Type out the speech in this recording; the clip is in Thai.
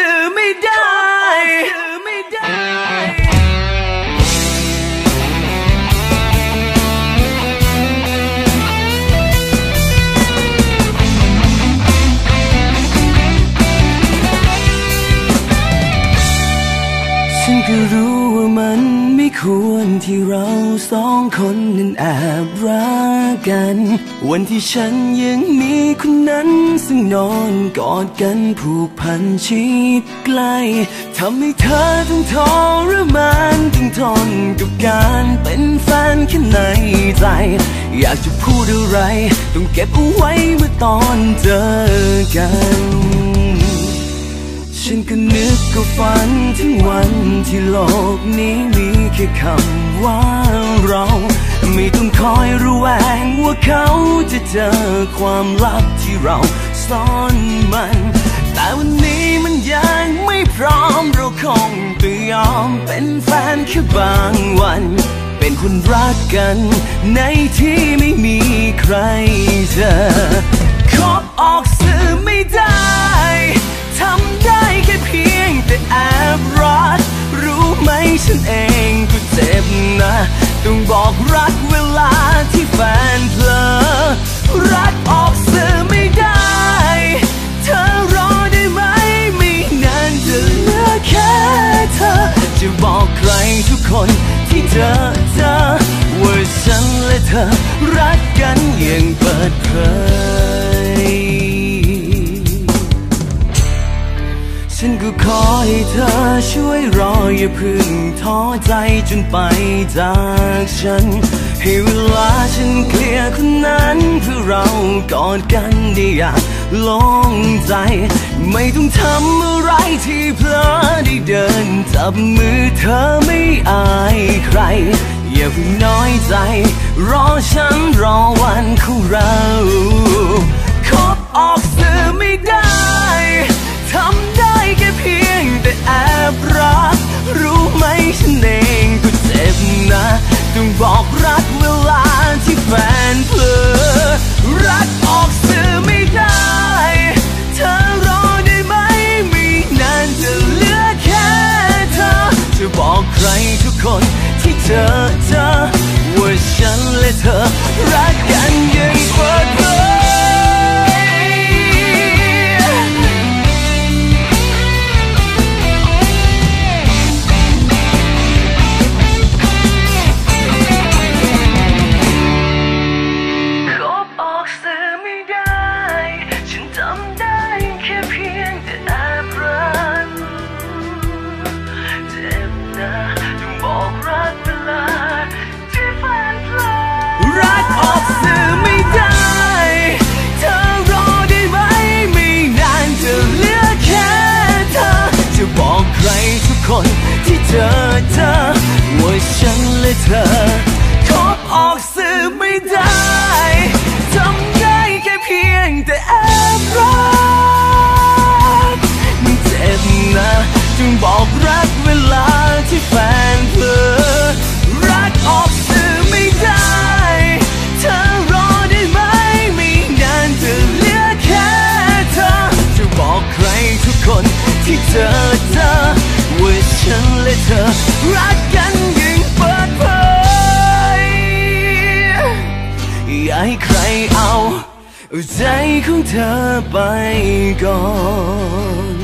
สื่อไฉันก็รู้ว่ามันไม่ควรที่เราสองคนนั้นแอบรักกัน วันที่ฉันยังมีคนนั้น ซึ่งนอนกอดกันผูกพันชิดใกล้ทำให้เธอต้องทรมานต้องทนกับการเป็นแฟนแค่ในใจ อยากจะพูดอะไร ต้องเก็บเอาไว้เมื่อตอนเจอกัน ฉันก็นึกก็ฝันถึงวันที่โลกนี้มีแค่คำว่าเรา ไม่ต้องคอยระแวงว่าเขาจะเจอความลับที่เราซ่อนมัน แต่วันนี้มันยังไม่พร้อมเราคงต้องยอมเป็นแฟนแค่บางวัน เป็นคนรักกันในที่ไม่มีใครเจอคบออก ฉันและเธอรักกันอย่างเปิดเผย ฉันก็ขอให้เธอช่วยรออย่าพึ่งท้อใจจนไปจากฉัน ให้เวลาฉันเคลียร์คนนั้นเพื่อเรากอดกันได้อย่างโล่งใจ ไม่ต้องทำอะไรที่เพลอได้เดินจับมือเธอไม่อายใคร อย่าเพิ่งน้อยใจ รอฉันรอวันของเราคบออกสื่อไม่ได้ทำได้แค่เพียงแต่แอบรัก รู้ไหมฉันเอง เธอ รักกันยังเปิดเผยคบออกสื่อไม่ได้ฉันจำได้แค่เพียงแต่แอบรักเจ็บนะต้องบอกรักเวลาที่แฟน รักออกสื่อไม่ได้ เธอรอได้ไหมไม่นานจะเหลือแค่เธอ จะบอกใครทุกคนที่เจอเธอว่าฉันและเธอคบออกสื่อไม่ได้ทำได้แค่เพียงแต่ ใจของเธอไปก่อน